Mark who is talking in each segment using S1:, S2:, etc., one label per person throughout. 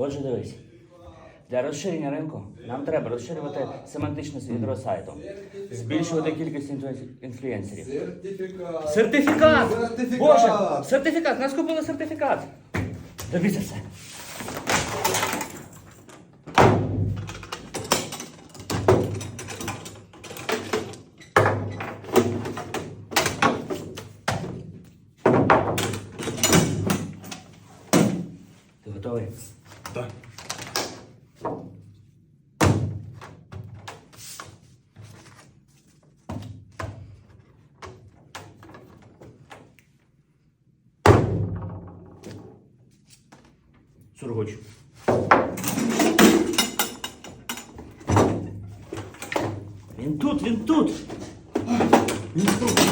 S1: Отже, дивись. Для розширення ринку нам треба розширювати семантичне ядро сайту, збільшувати кількість інфлюенсерів.
S2: Сертифікат.
S1: Сертифікат!
S2: Сертифікат!
S1: Боже! Сертифікат! Нас купили сертифікат! Добіться все. Ти готовий?
S2: Так.
S1: Сургуч. Він тут, він тут. Він тут.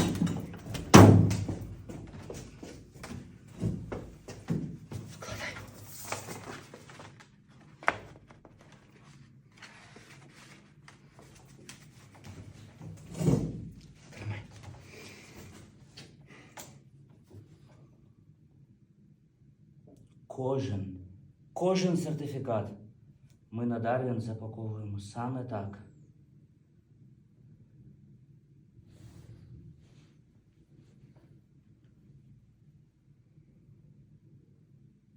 S1: Кожен, кожен сертифікат ми на Дарвін запаковуємо саме так.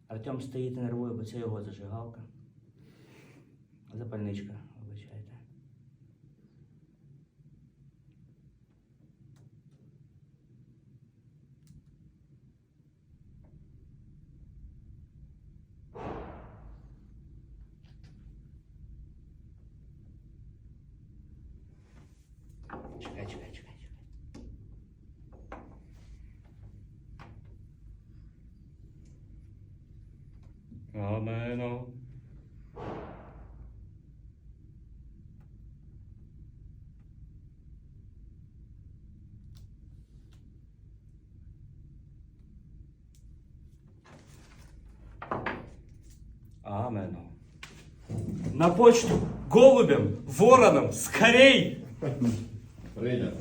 S1: Артем стоїть і нервує, бо це його зажигалка. Запальничка, вибачайте. Амено. Амено. На почту голубям, вороном, скорей!
S2: Прийнято.